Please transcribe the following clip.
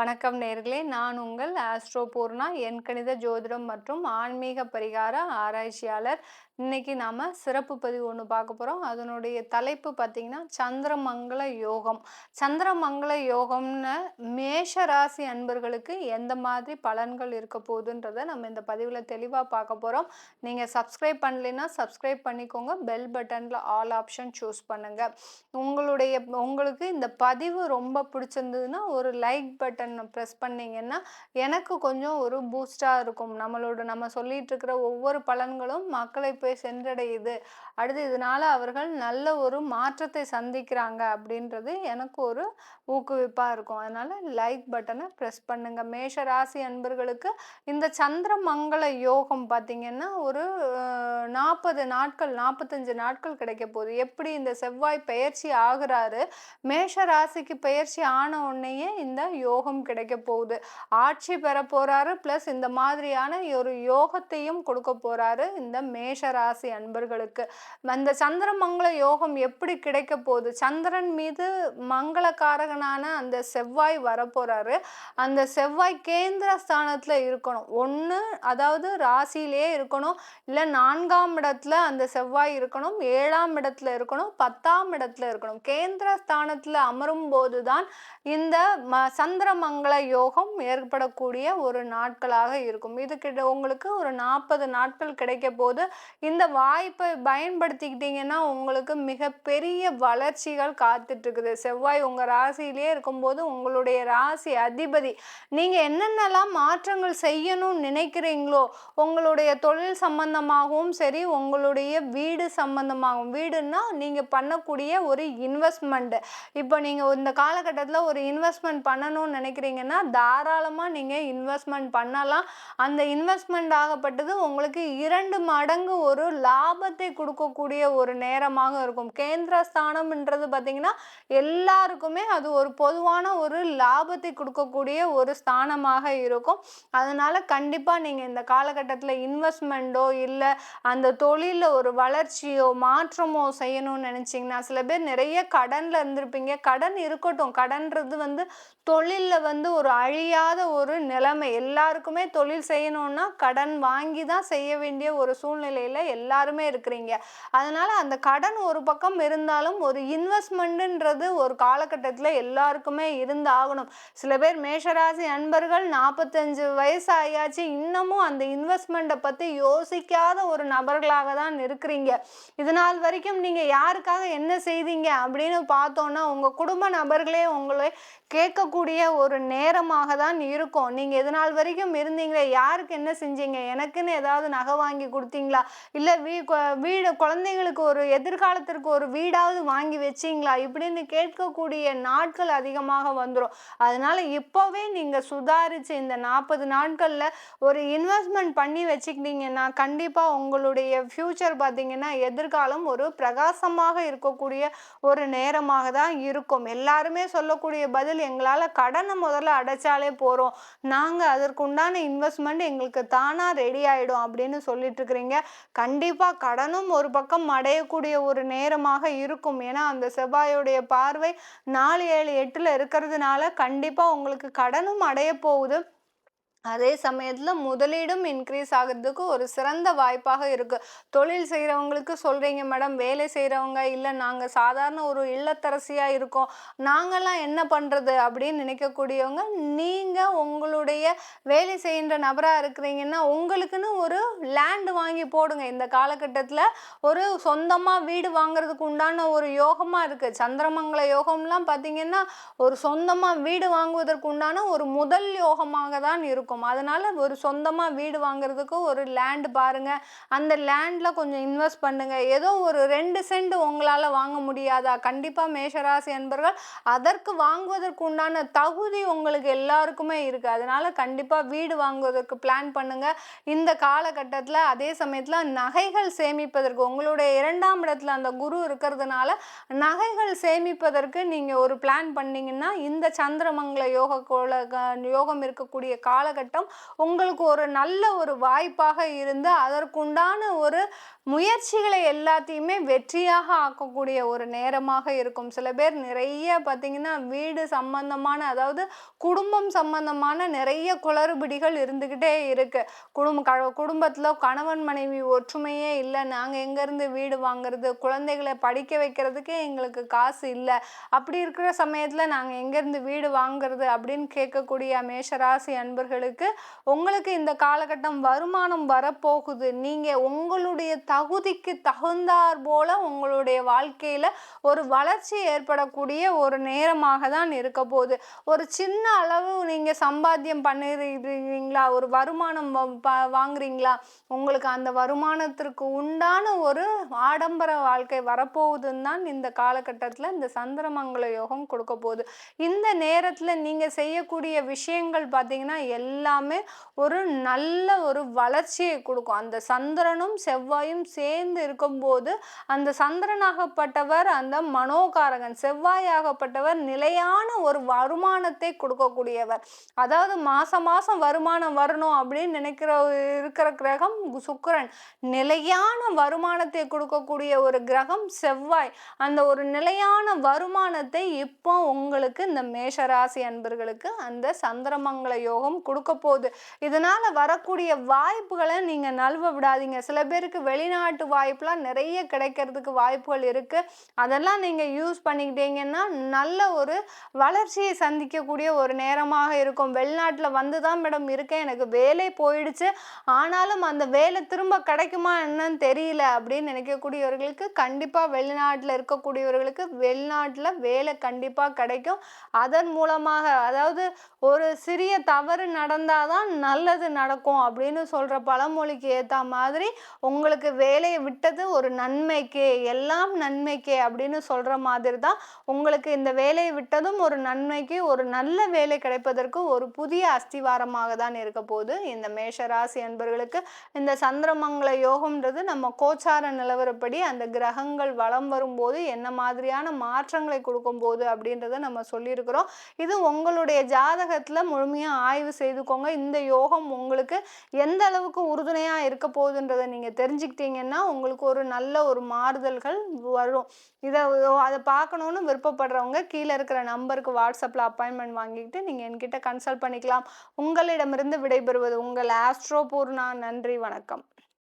வணக்கம் நேர்களே. நான் உங்கள் ஆஸ்ட்ரோ பூர்ணா என் கணித ஜோதிடம் மற்றும் ஆன்மீக பரிகார ஆராய்ச்சியாளர். இன்னைக்கு நாம சிறப்பு பதிவு ஒன்று பார்க்க போகிறோம் அதனுடைய தலைப்பு பார்த்தீங்கன்னா சந்திரமங்கல யோகம். சந்திரமங்கல யோகம்னு மேஷ ராசி அன்பர்களுக்கு எந்த மாதிரி பலன்கள் இருக்க போகுதுன்றதை நம்ம இந்த பதிவில் தெளிவாக பார்க்க போகிறோம் நீங்கள் சப்ஸ்கிரைப் பண்ணலைன்னா சப்ஸ்கிரைப் பண்ணிக்கோங்க. பெல் பட்டனில் ஆல் ஆப்ஷன் சூஸ் பண்ணுங்கள் உங்களுடைய உங்களுக்கு இந்த பதிவு ரொம்ப பிடிச்சிருந்ததுன்னா ஒரு லைக் பட்டன் ப்ரெஸ் பண்ணிங்கன்னா எனக்கு கொஞ்சம் ஒரு பூஸ்டாக இருக்கும். நம்மளோட நம்ம சொல்லிட்டு இருக்கிற ஒவ்வொரு பலன்களும் மக்களை போய் சென்றடையுது. அடுத்து இதனால அவர்கள் நல்ல ஒரு மாற்றத்தை சந்திக்கிறாங்க அப்படின்றது எனக்கு ஒரு ஊக்குவிப்பாக இருக்கும். அதனால் லைக் பட்டனை ப்ரெஸ் பண்ணுங்க. மேஷ ராசி அன்பர்களுக்கு இந்த சந்திர மங்கள யோகம் பார்த்தீங்கன்னா ஒரு நாற்பது நாட்கள் நாற்பத்தஞ்சு நாட்கள் கிடைக்க போகுது. எப்படி இந்த செவ்வாய் பயிற்சி ஆகுறாரு? மேஷ ராசிக்கு பயிற்சி ஆன உடனேயே இந்த யோகம் கிடைக்க போகுது. ஆட்சி பெற போறாரு ப்ளஸ் இந்த மாதிரியான ஒரு யோகத்தையும் கொடுக்க போறாரு இந்த மேஷ ராசி அன்பர்களுக்கு. அந்த சந்திரமங்கள யோகம் எப்படி கிடைக்க போகுது? சந்திரன் மீது மங்களக்காரகனான அந்த செவ்வாய் வரப்போறாரு அந்த செவ்வாய் கேந்திர ஸ்தானத்துல இருக்கணும். ஒன்று அதாவது ராசியிலே இருக்கணும். இல்லை நான்காம் இடத்துல அந்த செவ்வாய் இருக்கணும். ஏழாம் இடத்துல இருக்கணும். பத்தாம் இடத்துல இருக்கணும். கேந்திர ஸ்தானத்துல அமரும் போதுதான் இந்த ம மங்கள யோகம் ஏற்படக்கூடிய ஒரு நாட்களாக இருக்கும். இது கிட்ட உங்களுக்கு ஒரு நாற்பது நாட்கள் கிடைக்க போது இந்த வாய்ப்பை பயன்படுத்திக்கிட்டீங்கன்னா உங்களுக்கு மிகப்பெரிய வளர்ச்சிகள் காத்துட்ருக்குது. செவ்வாய் உங்கள் ராசியிலேயே இருக்கும்போது உங்களுடைய ராசி அதிபதி நீங்கள் என்னென்னலாம் மாற்றங்கள் செய்யணும்னு நினைக்கிறீங்களோ உங்களுடைய தொழில் சம்பந்தமாகவும் சரி உங்களுடைய வீடு சம்பந்தமாகவும் வீடுன்னா நீங்கள் பண்ணக்கூடிய ஒரு இன்வெஸ்ட்மெண்ட்டு இப்போ நீங்கள் இந்த காலகட்டத்தில் ஒரு இன்வெஸ்ட்மெண்ட் பண்ணணும்னு நினைக்கிறீங்கன்னா தாராளமாக நீங்கள் இன்வெஸ்ட்மெண்ட் பண்ணலாம். அந்த இன்வெஸ்ட்மெண்ட் ஆகப்பட்டது உங்களுக்கு இரண்டு மடங்கு ஒரு லாபத்தை கொடுக்கக்கூடிய ஒரு நேரமாக இருக்கும். கேந்திர ஸ்தானம்ன்றது பார்த்திங்கன்னா எல்லாருக்குமே அது ஒரு பொதுவான ஒரு லாபத்தை கொடுக்கக்கூடிய ஒரு ஸ்தானமாக இருக்கும். அதனால் கண்டிப்பாக நீங்கள் இந்த காலகட்டத்தில் இன்வெஸ்ட்மெண்ட்டோ இல்லை அந்த தொழிலில் ஒரு வளர்ச்சியோ மாற்றமோ செய்யணும்னு நினச்சிங்கன்னா சில பேர் நிறைய கடனில் இருந்திருப்பீங்க. கடன் இருக்கட்டும். கடன்றது வந்து தொழிலில் வந்து ஒரு அழியாத ஒரு நிலைமை. எல்லாருக்குமே தொழில் செய்யணும்னா கடன் வாங்கி தான் செய்ய வேண்டிய ஒரு சூழ்நிலையில் எல்லாருமே இருக்கிறீங்க. அதனால் அந்த கடன் ஒரு பக்கம் இருந்தாலும் ஒரு இன்வெஸ்ட்மெண்ட்டுன்றது ஒரு காலகட்டத்தில் எல்லாருக்குமே இருந்து ஆகணும் சில பேர் மேஷராசி அன்பர்கள் நாற்பத்தஞ்சு வயசு ஆயாச்சு இன்னமும் அந்த இன்வெஸ்ட்மெண்ட்டை பற்றி யோசிக்காத ஒரு நபர்களாக தான் இருக்கிறீங்க. இது நாள் வரைக்கும் நீங்கள் யாருக்காக என்ன செய்தீங்க அப்படின்னு பார்த்தோன்னா உங்கள் குடும்ப நபர்களே உங்களை கேட்கக்கூடிய ஒரு ஒரு நேரமாக தான் இருக்கும். நீங்கள் எது நாள் வரைக்கும் இருந்தீங்களே யாருக்கு என்ன செஞ்சீங்க எனக்குன்னு ஏதாவது நகை வாங்கி கொடுத்தீங்களா? இல்லை வீ வீடு குழந்தைங்களுக்கு ஒரு எதிர்காலத்திற்கு ஒரு வீடாவது வாங்கி வச்சிங்களா? இப்படின்னு கேட்கக்கூடிய நாட்கள் அதிகமாக வந்துடும் அதனால் இப்போவே நீங்கள் சுதாரித்து இந்த நாற்பது நாட்களில் ஒரு இன்வெஸ்ட்மெண்ட் பண்ணி வச்சுக்கிட்டீங்கன்னா கண்டிப்பாக உங்களுடைய ஃப்யூச்சர் பார்த்தீங்கன்னா எதிர்காலம் ஒரு பிரகாசமாக இருக்கக்கூடிய ஒரு நேரமாக தான் இருக்கும். எல்லாருமே சொல்லக்கூடிய பதில் எங்களால் கடனை முதல்ல அடைச்சாலே போகிறோம் நாங்கள் அதற்குண்டான இன்வெஸ்ட்மெண்ட் எங்களுக்கு தானாக ரெடி ஆகிடும் அப்படின்னு சொல்லிட்டு இருக்கிறீங்க கண்டிப்பாக கடனும் ஒரு பக்கம் அடையக்கூடிய ஒரு நேரமாக இருக்கும். ஏன்னா அந்த செவ்வாயோடைய பார்வை நாலு ஏழு எட்டில் இருக்கிறதுனால கண்டிப்பாக உங்களுக்கு கடனும் அடைய போகுது. அதே சமயத்தில் முதலீடும் இன்க்ரீஸ் ஆகிறதுக்கு ஒரு சிறந்த வாய்ப்பாக இருக்குது தொழில் செய்கிறவங்களுக்கு சொல்கிறீங்க மேடம் வேலை செய்கிறவங்க இல்லை நாங்கள் சாதாரண ஒரு இல்லத்தரசியாக இருக்கோம். நாங்கள்லாம் என்ன பண்ணுறது அப்படின்னு நினைக்கக்கூடியவங்க நீங்கள் உங்களுடைய வேலை செய்கின்ற நபராக இருக்கிறீங்கன்னா உங்களுக்குன்னு ஒரு லேண்டு வாங்கி போடுங்க. இந்த காலகட்டத்தில் ஒரு சொந்தமாக வீடு வாங்குறதுக்கு உண்டான ஒரு யோகமாக இருக்குது சந்திரமங்கல யோகம்லாம் பார்த்தீங்கன்னா ஒரு சொந்தமாக வீடு வாங்குவதற்கு உண்டான ஒரு முதல் யோகமாக தான் இருக்கும். இருக்கும். அதனால் ஒரு சொந்தமாக வீடு வாங்குறதுக்கு ஒரு லேண்ட் பாருங்க. அந்த லேண்டில் கொஞ்சம் இன்வெஸ்ட் பண்ணுங்கள் ஏதோ ஒரு ரெண்டு சென்ட் உங்களால் வாங்க முடியாதா? கண்டிப்பாக மேஷராசி என்பர்கள் அதற்கு வாங்குவதற்கு உண்டான தகுதி உங்களுக்கு எல்லாருக்குமே இருக்குது அதனால் கண்டிப்பாக வீடு வாங்குவதற்கு பிளான் பண்ணுங்கள் இந்த காலகட்டத்தில் அதே சமயத்தில் நகைகள் சேமிப்பதற்கு உங்களுடைய இரண்டாம் இடத்துல அந்த குரு இருக்கிறதுனால நகைகள் சேமிப்பதற்கு நீங்கள் ஒரு பிளான் பண்ணீங்கன்னா இந்த சந்திரமங்கல யோக யோகம் இருக்கக்கூடிய காலகட்டம் காலகட்டம் உங்களுக்கு ஒரு நல்ல ஒரு வாய்ப்பாக இருந்து அதற்குண்டான ஒரு முயற்சிகளை எல்லாத்தையுமே வெற்றியாக ஆக்கக்கூடிய ஒரு நேரமாக இருக்கும். சில பேர் நிறைய பார்த்தீங்கன்னா வீடு சம்பந்தமான அதாவது குடும்பம் சம்பந்தமான நிறைய குளறுபடிகள் இருந்துக்கிட்டே இருக்குது குடும்ப க குடும்பத்தில் கணவன் மனைவி ஒற்றுமையே இல்லை நாங்கள் எங்கேருந்து வீடு வாங்குறது குழந்தைகளை படிக்க வைக்கிறதுக்கே எங்களுக்கு காசு இல்லை. அப்படி இருக்கிற சமயத்தில் நாங்கள் எங்கேருந்து வீடு வாங்குறது அப்படின்னு கேட்கக்கூடிய மேஷராசி அன்பர்களுக்கு உங்களுக்கு இந்த காலகட்டம் வருமானம் வரப்போகுது. நீங்கள் உங்களுடைய தகுதிக்கு தகுந்தார் போல உங்களுடைய வாழ்க்கையில் ஒரு வளர்ச்சி ஏற்படக்கூடிய ஒரு நேரமாக தான் இருக்க போகுது. ஒரு சின்ன அளவு நீங்கள் சம்பாத்தியம் பண்ணுறீங்களா ஒரு வருமானம் வாங்குறீங்களா? உங்களுக்கு அந்த வருமானத்திற்கு உண்டான ஒரு ஆடம்பர வாழ்க்கை வரப்போகுதுன்னு தான் இந்த காலகட்டத்தில் இந்த சந்திரமங்கல யோகம் கொடுக்க போகுது. இந்த நேரத்தில் நீங்கள் செய்யக்கூடிய விஷயங்கள் பார்த்தீங்கன்னா எல்லாமே ஒரு நல்ல ஒரு வளர்ச்சியை கொடுக்கும். அந்த சந்திரனும் செவ்வாயும் சேர்ந்து இருக்கும்போது அந்த சந்திரன் சந்திரனாகப்பட்டவர் அந்த மனோகாரகன் செவ்வாயாகப்பட்டவர் நிலையான ஒரு வருமானத்தை கொடுக்கக்கூடியவர். அதாவது மாசம் மாசம் வருமானம் வரணும் அப்படின்னு நினைக்கிற இருக்கிற கிரகம் சுக்கரன். நிலையான வருமானத்தை கொடுக்கக்கூடிய ஒரு கிரகம் செவ்வாய். அந்த ஒரு நிலையான வருமானத்தை இப்போ உங்களுக்கு இந்த மேஷராசி அன்பர்களுக்கு அந்த சந்திரமங்கல யோகம் கொடுக்க போகுது. இதனால வரக்கூடிய வாய்ப்புகளை நீங்க நழுவ விடாதீங்க. சில பேருக்கு வெளிநாட்டு வாய்ப்புலாம் நிறைய கிடைக்கிறதுக்கு வாய்ப்பு வாய்ப்புகள் இருக்குது அதெல்லாம் நீங்கள் யூஸ் பண்ணிக்கிட்டீங்கன்னா நல்ல ஒரு வளர்ச்சியை சந்திக்கக்கூடிய ஒரு நேரமாக இருக்கும். வெளிநாட்டில் வந்து தான் மேடம் இருக்கேன். எனக்கு வேலை போயிடுச்சு. ஆனாலும் அந்த வேலை திரும்ப கிடைக்குமா என்னன்னு தெரியல அப்படின்னு நினைக்கக்கூடியவர்களுக்கு கண்டிப்பாக வெளிநாட்டில் இருக்கக்கூடியவர்களுக்கு வெளிநாட்டில் வேலை கண்டிப்பாக கிடைக்கும். அதன் மூலமாக அதாவது ஒரு சிறிய தவறு நடந்தால் தான் நல்லது நடக்கும் அப்படின்னு சொல்கிற பழமொழிக்கு ஏற்ற மாதிரி உங்களுக்கு வேலையை விட்டது ஒரு நன்மைக்கே. எல்லாம் நன்மைக்கே அப்படின்னு சொல்கிற மாதிரி தான் உங்களுக்கு இந்த வேலையை விட்டதும் ஒரு நன்மைக்கு ஒரு நல்ல வேலை கிடைப்பதற்கு ஒரு புதிய அஸ்திவாரமாக தான் இருக்க போகுது. இந்த மேஷராசி அன்பர்களுக்கு இந்த சந்திரமங்கல யோகம்ன்றது நம்ம கோச்சார நிலவரப்படி அந்த கிரகங்கள் வளம் வரும்போது என்ன மாதிரியான மாற்றங்களை கொடுக்கும் போது அப்படின்றத நம்ம சொல்லியிருக்கிறோம். இது உங்களுடைய ஜாதகத்தில் முழுமையாக ஆய்வு செய்துக்கோங்க. இந்த யோகம் உங்களுக்கு எந்த அளவுக்கு உறுதுணையாக இருக்க போகுதுன்றதை நீங்கள் தெரிஞ்சுக்கிட்டீங்கன்னா உங்களுக்கு ஒரு நல்ல ஒரு மாறுதல்கள் வரும். இதை அதை பார்க்கணுன்னு விருப்பப்படுறவங்க கீழே இருக்கிற நம்பருக்கு வாட்ஸ்அப்பில் அப்பாயின்மெண்ட் வாங்கிக்கிட்டு நீங்கள் என்கிட்ட கன்சல்ட் பண்ணிக்கலாம். உங்களிடமிருந்து விடைபெறுவது உங்கள் ஆஸ்ட்ரோ பூர்ணா. நன்றி வணக்கம்.